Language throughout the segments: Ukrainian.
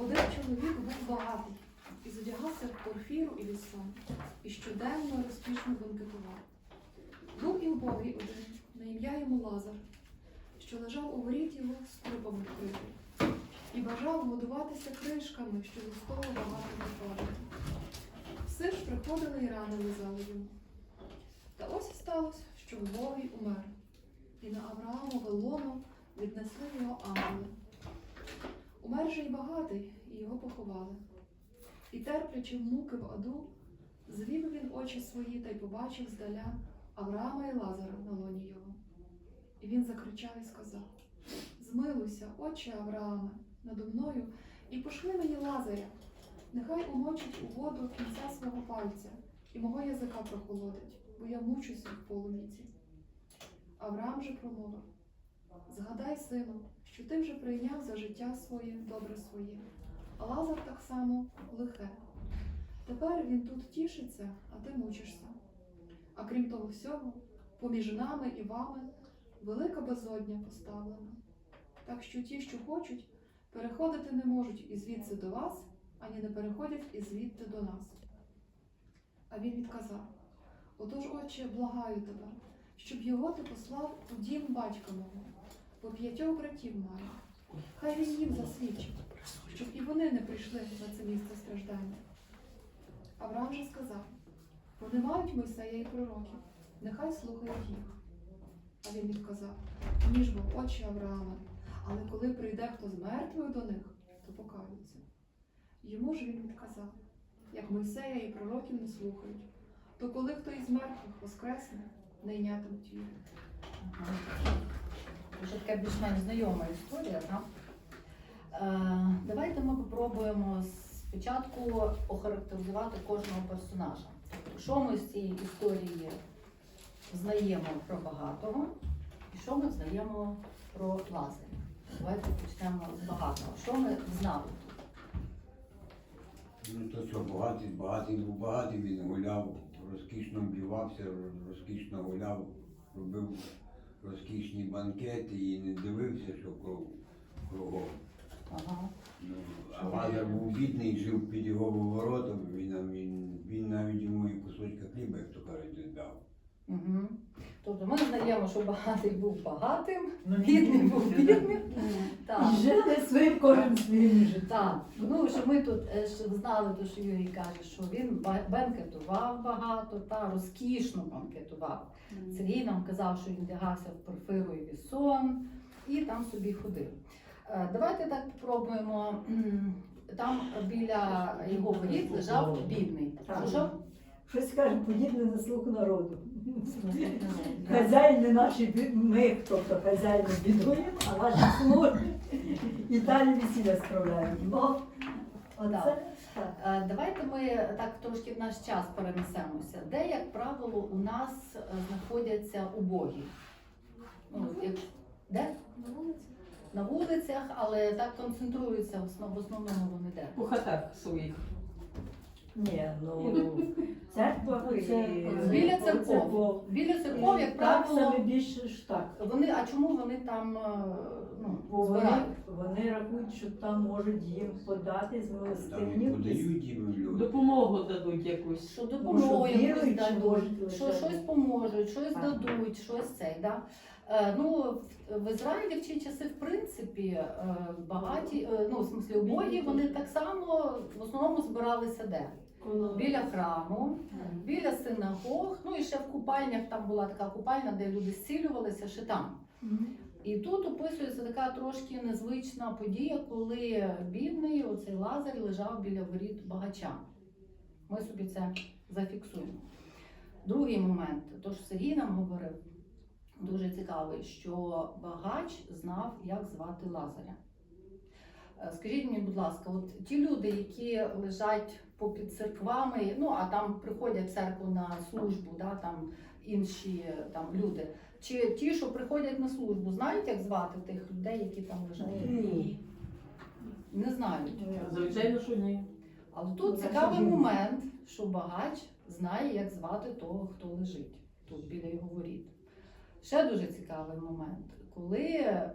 Один чоловік був багатий і задягався в порфіру і вісон, і щоденно розкішно бенкетував. Був і вбогий один, на ім'я йому Лазар, що лежав у воріт його з трупом вкритий, і бажав годуватися кришками, що столу багато виходити. Все ж приходили і рани лизали йому. Та ось і сталося, що вбогий умер, і на Авраамове лоно віднесли його ангели. Умер же й багатий, і його поховали. І терплячи в муки в аду, звів він очі свої та й побачив здаля Авраама і Лазара на лоні його. І він закричав і сказав: Змилуйся, отче Аврааме, надо мною, і пошли мені Лазаря, нехай умочить у воду кінця свого пальця, і мого язика прохолодить, бо я мучуся в полуміці. Авраам же промовив: Згадай, сину, що ти вже прийняв за життя своє добре своє, а Лазар так само лихе. Тепер він тут тішиться, а ти мучишся. А крім того всього, поміж нами і вами велика безодня поставлена. Так що ті, що хочуть, переходити не можуть і звідси до вас, ані не переходять і звідти до нас. А він відказав: Отож, отче, благаю тебе, щоб його ти послав у дім батька мого, бо п'ятьох братів має. Хай він їм засвідчить, щоб і вони не прийшли на це місце страждання. Авраам же сказав: вони мають Мойсея і пророків, нехай слухають їх. А він відказав: ні ж бо, отче Аврааме, але коли прийде хто з мертвих до них, то покаються. Йому ж він відказав: як Мойсея і пророків не слухають, то коли хто із мертвих воскресне, не йнятимуть віри. Вже така більш-менш знайома історія, так? Е, давайте ми спробуємо спочатку охарактеризувати кожного персонажа. Тобто, що ми з цієї історії знаємо про багатого і що ми знаємо про Лазаря. Давайте почнемо з багатого. Що ми знали тут? Ну то що, багатий, багатий був багатий, він гуляв, розкішно вбивався, розкішно гуляв, робив розкішні банкети і не дивився, що кров кругом. Ага. Ну, а Лазар був бідний, жив під його воротом, він, він, він навіть йому і кусочка хліба, як то кажуть, не дав. Угу. Тобто ми знаємо, що багатий був багатим, Ну, бідний був бідним. Так. Жили своїм кожен своїм життям. Ну що ми тут е, знали, то що Юрій каже, що він бенкетував багато та розкішно банкетував. Сергій нам казав, що він вдягався в порфировий сон і там собі ходив. Е, Давайте так спробуємо. Там біля його воріт лежав бідний. Щось каже, подібне на слух народу. Хазяїн не наші бі- ми, тобто хазяїн не бідуємо, а наші слуги і далі весілля справляють. Ну, оце так. Е, Давайте ми так трошки в наш час перенесемося. Де, як правило, у нас е, знаходяться убогі? Ну, як, де? На вулицях, але так концентруються в основ- в основному вони де. У хатах своїх. Ні, ну церква це Біля церков. Біля церков, як правило, саме більше ж так. вони, а чому вони там е, ну, Бо вони, збирають? вони рахують, що там можуть їм подати з Там і милостинів. подають їм люди. Допомогу дадуть якусь. Що допомогу Може, якусь віруючі дадуть, можуть що лише. щось поможуть, щось Так. дадуть, щось цей. Да? Е, ну, в- в Ізраїлі в ті часи, в принципі, е, багаті, е, ну, в смислі, убогі, вони так само в основному збиралися де? Біля храму, біля синагог, ну і ще в купальнях там була така купальня, де люди зцілювалися, ще там. І тут описується така трошки незвична подія, коли бідний оцей Лазар лежав біля воріт багача. Ми собі це зафіксуємо. Другий момент, то що Сергій нам говорив, дуже цікавий, що багач знав, як звати Лазаря. Е, Скажіть мені, будь ласка, от ті люди, які лежать попід церквами, ну а там приходять в церкву на службу, да, там інші е, там люди. Чи ті, що приходять на службу, знають, як звати тих людей, які там лежать? Ні. Не знають. Звичайно, що ні. Але тут цікавий ні. момент, що багач знає, як звати того, хто лежить тут біля його воріт. Ще дуже цікавий момент, коли е,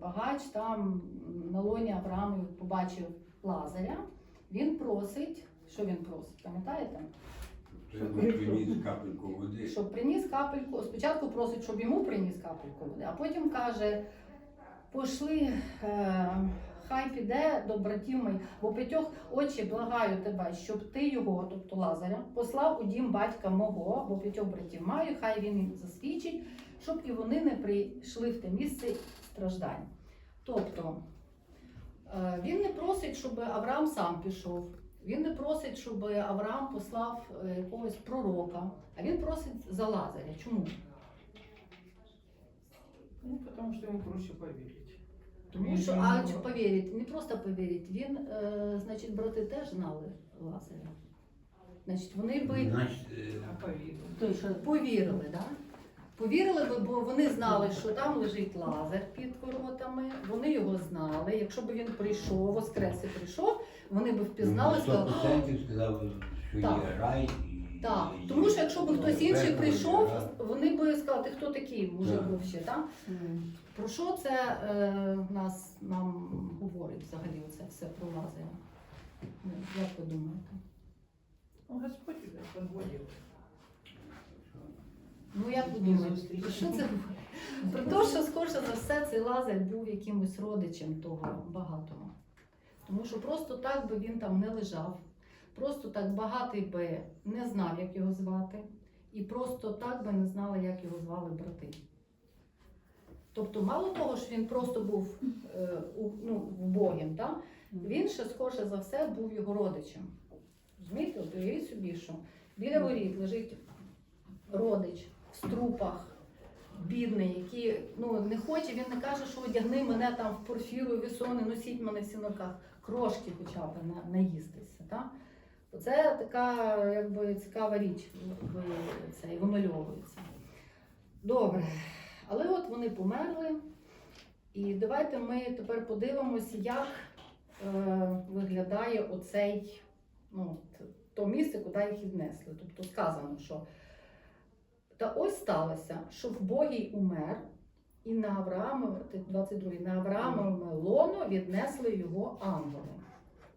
багач там на лоні Авраамові побачив Лазаря, він просить, що він просить, пам'ятаєте? Треба приніс капельку води. Щоб приніс капельку. Спочатку просить, щоб йому приніс капельку води, а потім каже: пошли, е, хай піде до братів моїх, бо п'ятьох очі благаю тебе, щоб ти його, тобто Лазаря, послав у дім батька мого, бо п'ятьох братів маю, хай він їм засвідчить, щоб і вони не прийшли в те місце страждань. Тобто е, він не просить, щоб Авраам сам пішов. Він не просить, щоб Авраам послав е, якогось пророка, а він просить за Лазаря. Чому? Ну, потому что ему проще поверить. Тому що а чи повірить, не просто повірить. Він, е, значить, брати теж знали Лазаря. Значить, вони би Значить, е, той, що повірили, да? Повірили би, бо вони знали, що там лежить лазер під воротами. Вони його знали. Якщо б він прийшов, воскрес і прийшов, вони б впізнали, ну, сказали, сказав, що Так. є рай. і- Так, і- тому що якщо б хтось інший прийшов, вони б сказали, ти хто такий мужик Так. був ще, так? Про що це е, нас нам говорить взагалі оце все про Лазаря? Ну, Як ви думаєте? Ну, Господь подводил. Ну як ви думаєте? Що це говорить? Про те, що скорше за все цей Лазар був якимось родичем того багатого. Тому що просто так би він там не лежав, просто так багатий би не знав, як його звати, і просто так би не знали, як його звали брати. Тобто, мало того, що він просто був е, ну, вбогим, так? він ще скорше за все був його родичем. Розумієте, уявіть собі, що біля воріт лежить родич струпах, бідний, який ну, не хоче, він не каже, що одягни мене там в порфіру, вісони, носіть мене в сіноках, крошки хоча б на, наїстися. Так? Це така якби, цікава річ це, і вимальовується. Добре. Але от вони померли. І давайте ми тепер подивимося, як е, виглядає оцей, ну, то місце, куди їх віднесли. Тобто сказано, що та ось сталося, що в Богій умер, і на Авраамове, 22 на Авраамове лоно віднесли його ангели.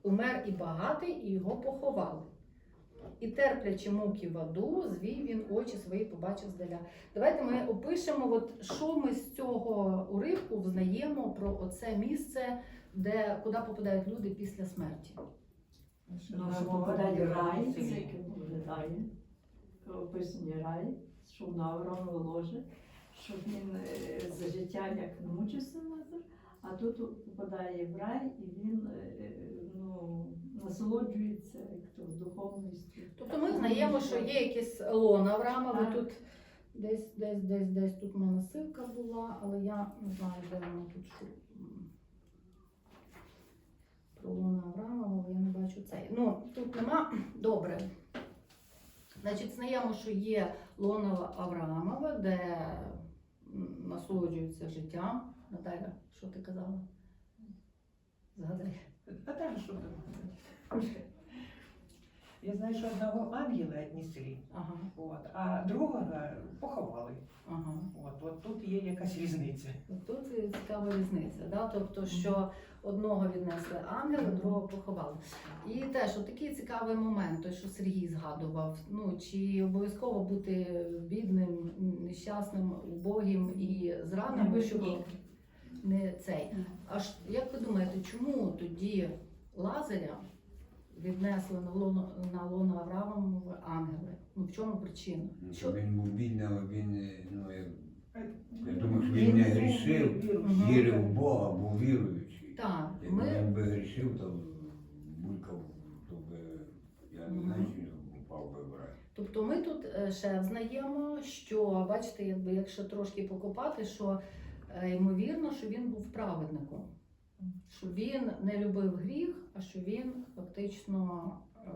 Умер і багатий, і його поховали. І терплячи муки в аду, звів він очі свої, побачив здаля. Давайте ми опишемо, от, що ми з цього уривку взнаємо про оце місце, де, куди попадають люди після смерті. Ну, що попадає в рай, це. Описаний рай, що на Аврамове ложе, що він е, за життя як не мучився Лазар, а тут попадає в рай і він е, ну, насолоджується як то духовністю. Тобто ми знаємо, що є якесь Авраамове Так. тут. Десь, десь, десь, десь тут в мене силка була, але я не знаю, де вона тут що. м, Про лоно Авраамова я не бачу цей. Ну, тут нема. Добре. Значить, знаємо, що є лоно Авраамове, де м, насолоджуються життям. Наталя, що ти казала? Згадай. Там что там? Я знаю, що одного ангела віднесли, Ага, от, а другого поховали. ага. От, от тут є якась різниця. Тут цікава різниця, да? тобто, що одного віднесли ангели, другого поховали. І теж от такий цікавий момент, той, що Сергій згадував. Ну чи обов'язково бути бідним, нещасним, убогим і зраненим, щоб не цей. Аж як ви думаєте, чому тоді Лазаря віднесли на лоно на лоно Авраамове ангели? Ну в чому причина? Ну, Що він був бідний, але він, ну, я, я думаю, що він не грішив, вірив в Бога, був віруючий. Так, Якби ми він би грішив, то булькав, то би, я не знаю, чи упав би в рай. Тобто ми тут е, ще взнаємо, що бачите, якби якщо трошки покопати, що е, ймовірно, що він був праведником, що він не любив гріх, а що він фактично, е,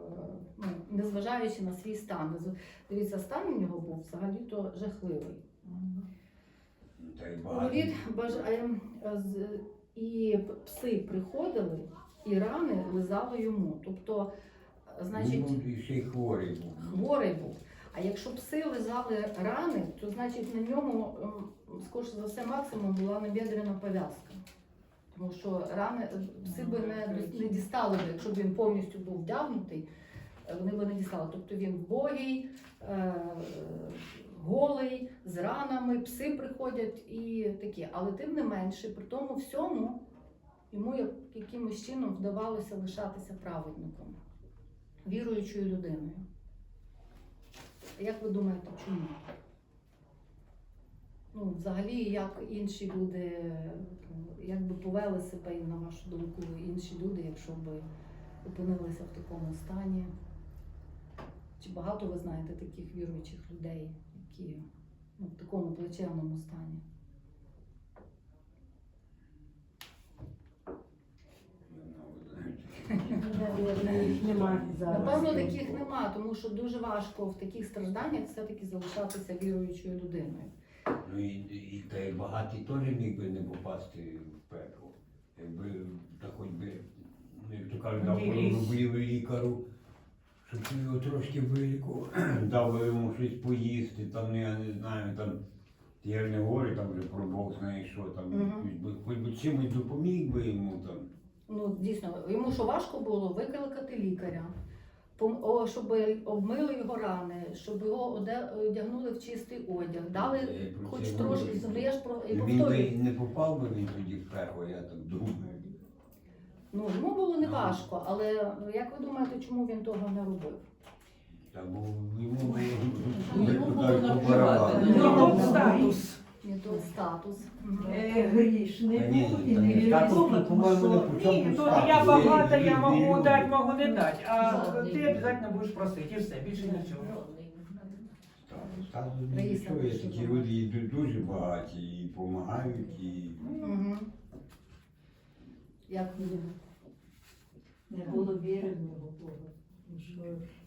ну, незважаючи на свій стан, нез- дивіться, стан у нього був взагалі-то жахливий. Ну, Та й багато. Говорить, баж... е, е, з- і пси приходили, і рани лизали йому. Тобто, е, значить, Він і ще й хворий був. хворий був. А якщо пси лизали рани, то значить на ньому, ем, скоріше за все, максимум була набедрена пов'язка. Тому що рани пси би не, не дістали б, якщо б він повністю був вдягнутий, е, вони б не дістали. Тобто він вбогий, е, голий, з ранами, пси приходять і такі. Але тим не менше, при тому всьому йому якимось чином вдавалося лишатися праведником, віруючою людиною. Як ви думаєте, чому? Ну, взагалі, як інші люди, як би повели себе, на вашу думку, інші люди, якщо б опинилися в такому стані? Чи багато ви знаєте таких віруючих людей, які ну, в такому плачевному стані? Напевно, таких нема, тому що дуже важко в таких стражданнях все-таки залишатися віруючою людиною. Ну і, і та й багатий теж міг би не попасти в пекло. Якби та хоч би, ну, як то кажуть, дав Ділись. лікару, щоб його трошки вилікував, дав би йому щось поїсти, там, ну, я не знаю, там, я ж не говорю там вже про Бог знає що там, Мгм. хоч би, хоч би чимось допоміг би йому там. Ну, дійсно, йому що важко було викликати лікаря, пом- о, щоб обмили його рани, щоб його оде- одягнули в чистий одяг, дали Я про хоч це трошки, говорю. ну, про Він би повторюю. не попав би він тоді в пекло, я так думаю. Ну, йому було не важко, але ну, як ви думаєте, чому він того не робив? Та бо йому Ну, йому було кажуть, Ну, ну, статус. Не той статус. Е, Грішний ні, був і та не ні, статус, тому по-моєму, не що чому Ні, статус. я багата, я можу дати, можу не дати. А ти обов'язково будеш просити, і все, більше нічого. Так, статус Раїса, нічого, такі люди і ду- дуже багаті, і допомагають, і Мгм. Як ви думаєте? не було віри в нього Бога.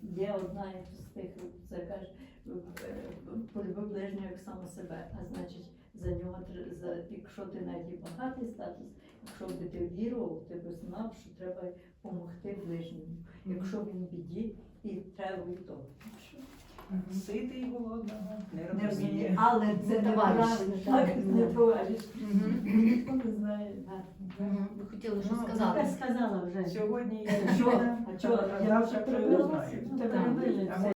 Є одна з тих, це каже, е, полюби ближнього як саме себе, а значить, за нього за, якщо ти навіть багатий статус, якщо би ти вірував, ти б знав, що треба допомогти ближньому. Якщо він в біді, і треба і то. Ситий і голодного не Не розуміє. але це товариш. так, не товариш. Ніхто не знає. Ви хотіли щось Ну, сказати? Я сказала вже. Сьогодні я Що? А чого? Я вже знаю.